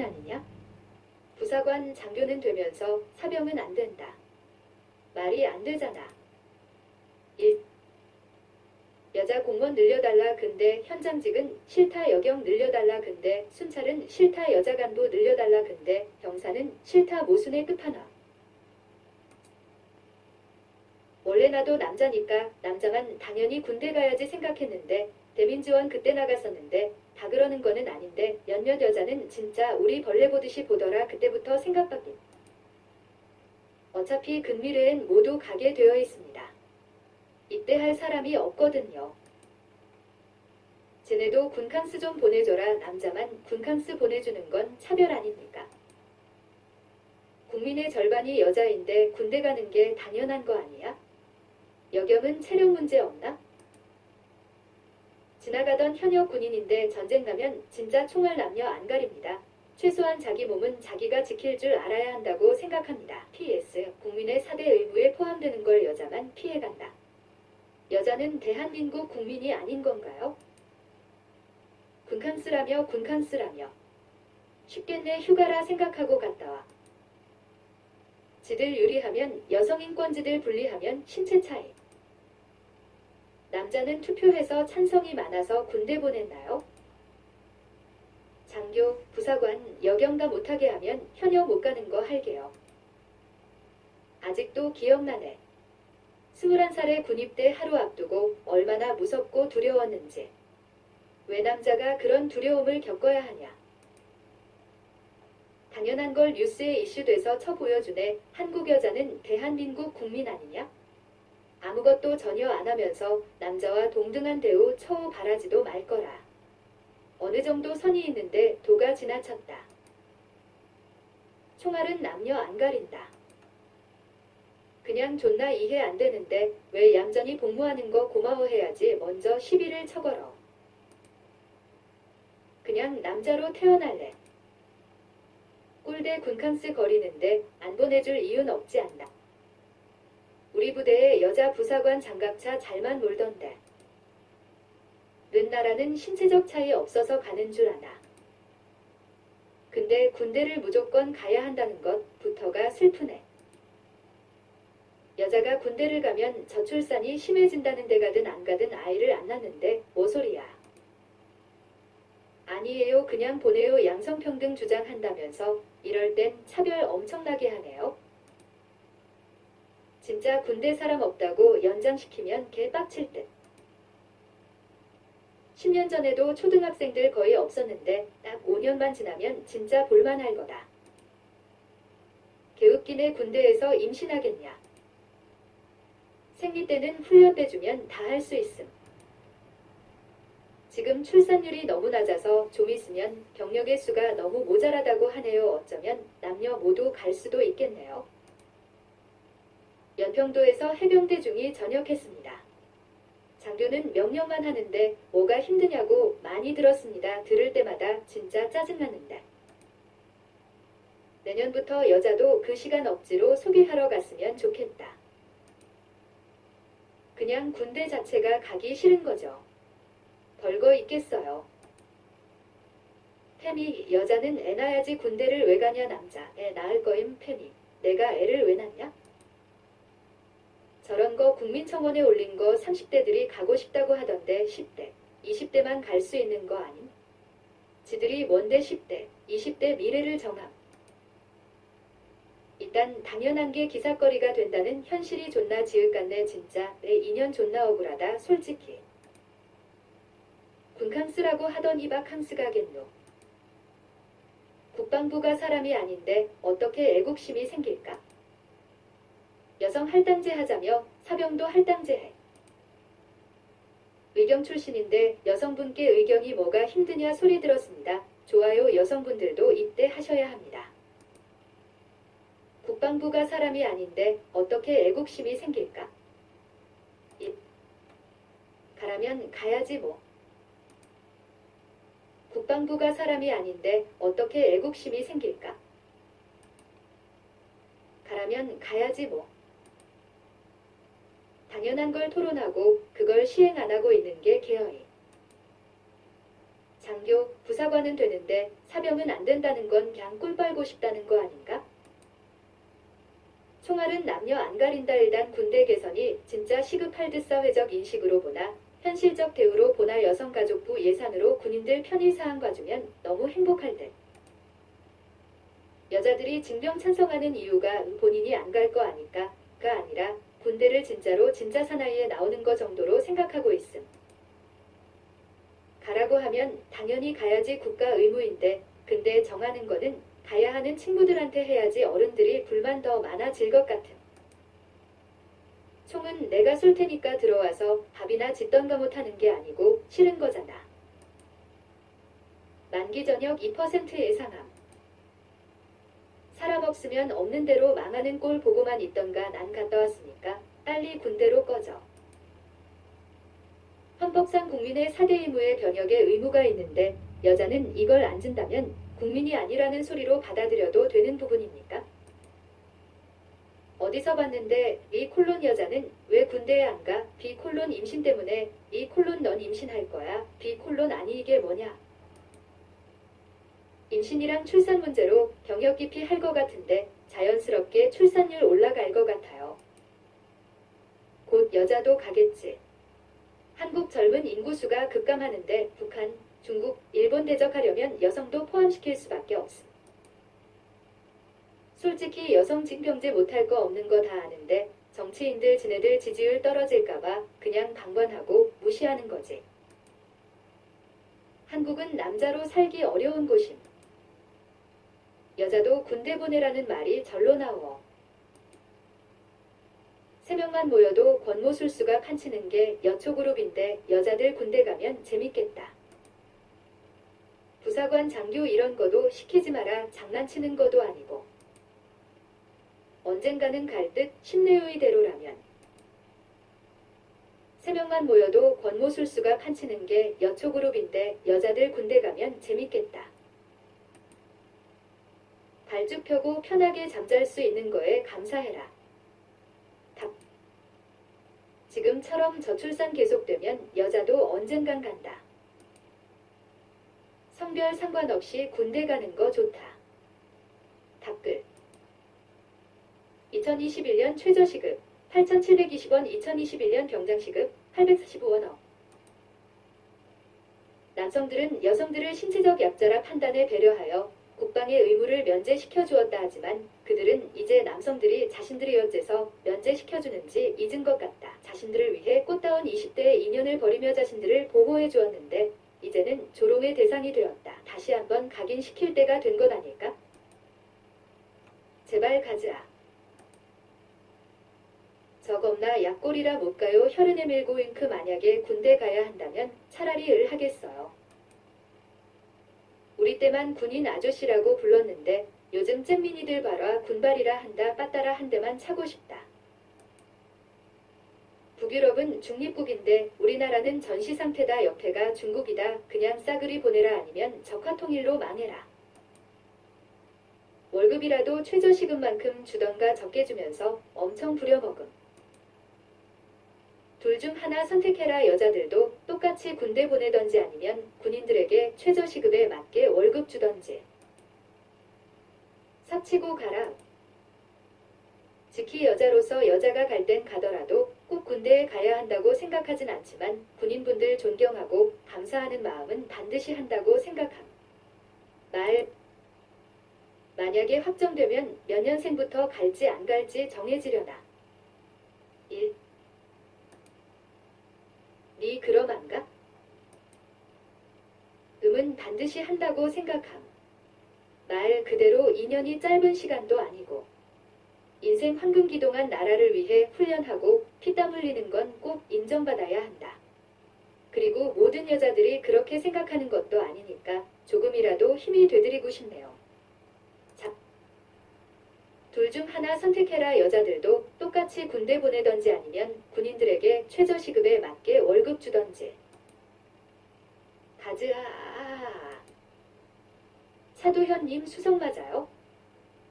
아니냐? 부사관 장교는 되면서 사병은 안 된다. 말이 안 되잖아. 1. 여자 공무원 늘려달라 근데 현장직은 싫다 여경 늘려달라 근데 순찰은 싫다 여자 간부 늘려달라 근데 병사는 싫다 모순의 끝판왕. 원래 나도 남자니까 남자만 당연히 군대 가야지 생각했는데 대민지원 그때 나갔었는데 다 그러는 거는 아닌데 몇몇 여자는 진짜 우리 벌레 보듯이 보더라 그때부터 생각 바뀐. 어차피 근미래엔 모두 가게 되어 있습니다. 이때 할 사람이 없거든요. 쟤네도 군캉스 좀 보내줘라 남자만 군캉스 보내주는 건 차별 아닙니까? 국민의 절반이 여자인데 군대 가는 게 당연한 거 아니야? 여경은 체력 문제 없나? 지나가던 현역 군인인데 전쟁 나면 진짜 총알 남녀 안 가립니다. 최소한 자기 몸은 자기가 지킬 줄 알아야 한다고 생각합니다. PS 국민의 4대 의무에 포함되는 걸 여자만 피해간다. 여자는 대한민국 국민이 아닌 건가요? 군캉스라며 군캉스라며 쉽겠네 휴가라 생각하고 갔다 와. 지들 유리하면 여성인권지들 분리하면 신체 차이. 남자는 투표해서 찬성이 많아서 군대 보냈나요? 장교, 부사관, 여경가 못하게 하면 현역 못 가는 거 할게요. 아직도 기억나네. 21살에 군입대 하루 앞두고 얼마나 무섭고 두려웠는지. 왜 남자가 그런 두려움을 겪어야 하냐? 당연한 걸 뉴스에 이슈돼서 쳐 보여주네. 한국 여자는 대한민국 국민 아니냐? 아무것도 전혀 안 하면서 남자와 동등한 대우 처우 바라지도 말 거라. 어느 정도 선이 있는데 도가 지나쳤다. 총알은 남녀 안 가린다. 그냥 존나 이해 안 되는데 왜 얌전히 복무하는 거 고마워해야지 먼저 시비를 쳐걸어. 그냥 남자로 태어날래. 꿀대 군캉스 거리는데 안 보내줄 이유는 없지 않나. 우리 부대에 여자 부사관 장갑차 잘만 몰던데. 는 나라는 신체적 차이 없어서 가는 줄 아나. 근데 군대를 무조건 가야 한다는 것부터가 슬프네. 여자가 군대를 가면 저출산이 심해진다는 데 가든 안 가든 아이를 안 낳는데 뭐 소리야. 아니에요 그냥 보내요 양성평등 주장한다면서 이럴 땐 차별 엄청나게 하네요. 진짜 군대 사람 없다고 연장시키면 개 빡칠 듯. 10년 전에도 초등학생들 거의 없었는데 딱 5년만 지나면 진짜 볼만할 거다. 개웃기네 군대에서 임신하겠냐. 생리 때는 훈련 때 주면 다 할 수 있음. 지금 출산율이 너무 낮아서 좀 있으면 병력의 수가 너무 모자라다고 하네요. 어쩌면 남녀 모두 갈 수도 있겠네요. 연평도에서 해병대 중이 전역했습니다. 장교는 명령만 하는데 뭐가 힘드냐고 많이 들었습니다. 들을 때마다 진짜 짜증나는데. 내년부터 여자도 그 시간 억지로 소개하러 갔으면 좋겠다. 그냥 군대 자체가 가기 싫은 거죠. 별거 있겠어요. 페미 여자는 애 낳아야지 군대를 왜 가냐 남자 애 낳을 거임 페미 내가 애를 왜 낳냐? 저런 거 국민청원에 올린 거 30대들이 가고 싶다고 하던데 10대, 20대만 갈 수 있는 거 아님? 지들이 뭔데 10대, 20대 미래를 정함. 일단 당연한 게 기사거리가 된다는 현실이 존나 지읒같네 진짜 내 2년 존나 억울하다 솔직히. 군캉스라고 하던 이박 항스가겠노. 국방부가 사람이 아닌데 어떻게 애국심이 생길까? 여성 할당제 하자며 사병도 할당제 해. 의경 출신인데 여성분께 의경이 뭐가 힘드냐 소리 들었습니다. 좋아요 여성분들도 이때 하셔야 합니다. 국방부가 사람이 아닌데 어떻게 애국심이 생길까? 이 가라면 가야지 뭐. 국방부가 사람이 아닌데 어떻게 애국심이 생길까? 가라면 가야지 뭐. 당연한 걸 토론하고 그걸 시행 안 하고 있는 게 개어이. 장교, 부사관은 되는데 사병은 안 된다는 건 그냥 꿀 빨고 싶다는 거 아닌가? 총알은 남녀 안 가린다 일단 군대 개선이 진짜 시급할 듯 사회적 인식으로 보나 현실적 대우로 보나 여성가족부 예산으로 군인들 편의사항 봐주면 너무 행복할 듯. 여자들이 징병 찬성하는 이유가 본인이 안 갈 거 아니까가 아니라 군대를 진짜로 진짜 사나이에 나오는 거 정도로 생각하고 있음. 가라고 하면 당연히 가야지 국가 의무인데 근데 정하는 거는 가야 하는 친구들한테 해야지 어른들이 불만 더 많아질 것 같음. 총은 내가 쏠 테니까 들어와서 밥이나 짓던가 못하는 게 아니고 싫은 거잖아. 만기 전역 2% 예상함. 사람 없으면 없는 대로 망하는 꼴 보고만 있던가 난 갔다 왔으니까 빨리 군대로 꺼져. 헌법상 국민의 4대 의무의 변혁에 의무가 있는데 여자는 이걸 안 준다면 국민이 아니라는 소리로 받아들여도 되는 부분입니까? 어디서 봤는데 이 콜론 여자는 왜 군대에 안 가? 비 콜론 임신 때문에 이 콜론 넌 임신할 거야. 비 콜론 아니 이게 뭐냐? 임신이랑 출산 문제로 병역 기피 할 것 같은데 자연스럽게 출산율 올라갈 것 같아요. 곧 여자도 가겠지. 한국 젊은 인구수가 급감하는데 북한, 중국, 일본 대적하려면 여성도 포함시킬 수밖에 없음. 솔직히 여성 징병제 못할 거 없는 거 다 아는데 정치인들 지네들 지지율 떨어질까봐 그냥 방관하고 무시하는 거지. 한국은 남자로 살기 어려운 곳임. 여자도 군대 보내라는 말이 절로 나오. 세 명만 모여도 권모술수가 칸치는 게 여초그룹인데 여자들 군대 가면 재밌겠다. 부사관 장교 이런 거도 시키지 마라 장난치는 거도 아니고. 언젠가는 갈 듯 신뢰의 대로라면. 세 명만 모여도 권모술수가 칸치는 게 여초그룹인데 여자들 군대 가면 재밌겠다. 발쭉 펴고 편하게 잠잘 수 있는 거에 감사해라. 답. 지금처럼 저출산 계속되면 여자도 언젠간 간다. 성별 상관없이 군대 가는 거 좋다. 답글. 2021년 최저시급 8,720원 2021년 병장시급 845원어 남성들은 여성들을 신체적 약자라 판단해 배려하여 국방의 의무를 면제시켜 주었다 하지만 그들은 이제 남성들이 자신들의 여제서 면제시켜 주는지 잊은 것 같다. 자신들을 위해 꽃다운 20대의 인연을 버리며 자신들을 보호해 주었는데 이제는 조롱의 대상이 되었다. 다시 한번 각인시킬 때가 된 것 아닐까? 제발 가즈아. 저겁나 약골이라 못 가요. 혈흔 내밀고 윙크 만약에 군대 가야 한다면 차라리 을 하겠어요. 우리 때만 군인 아저씨라고 불렀는데 요즘 잼민이들 봐라 군발이라 한다 빠따라 한 대만 차고 싶다. 북유럽은 중립국인데 우리나라는 전시 상태다 옆에가 중국이다 그냥 싸그리 보내라 아니면 적화통일로 망해라. 월급이라도 최저시급만큼 주던가 적게 주면서 엄청 부려먹음. 둘 중 하나 선택해라 여자들도 똑같이 군대 보내던지 아니면 군인들에게 최저시급에 맞게 월급 주던지. 사치고 가라. 즉히 여자로서 여자가 갈 땐 가더라도 꼭 군대에 가야 한다고 생각하진 않지만 군인분들 존경하고 감사하는 마음은 반드시 한다고 생각함. 말. 만약에 확정되면 몇 년생부터 갈지 안 갈지 정해지려나. 1. 네 그럼 안 가? 음은 반드시 한다고 생각함. 말 그대로 2년이 짧은 시간도 아니고 인생 황금기동한 나라를 위해 훈련하고 피땀 흘리는 건 꼭 인정받아야 한다. 그리고 모든 여자들이 그렇게 생각하는 것도 아니니까 조금이라도 힘이 되드리고 싶네요. 자, 둘중 하나 선택해라 여자들도 똑같이 군대 보내던지 아니면 군인들에게 최저시급에 맞게 월급 주던지. 가즈아. 차도현님 수석 맞아요?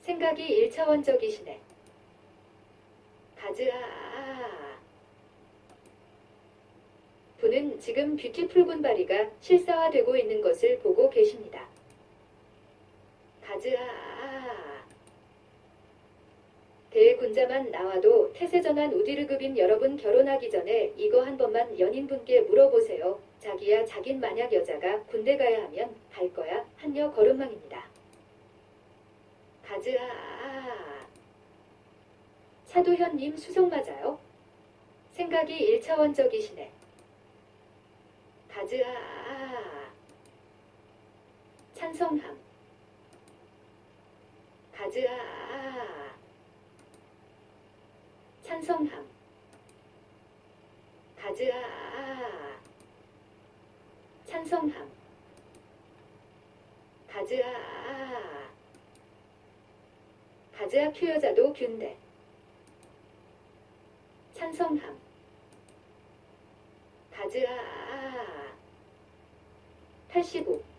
생각이 일차원적이시네. 가즈아. 분은 지금 뷰티풀 군바리가 실사화되고 있는 것을 보고 계십니다. 가즈아 대 군자만 나와도 태세전환 우디르급인 여러분 결혼하기 전에 이거 한 번만 연인분께 물어보세요. 자기야 자긴 만약 여자가 군대 가야 하면 갈 거야 한여 걸음망입니다. 가즈아 차도현님 수송 맞아요? 생각이 1차원적이시네. 가즈아 찬성함 가즈아 찬성함. 가즈아 찬성함. 가즈아 가즈아 큐 여자도 균대. 찬성함. 가즈아 85 답글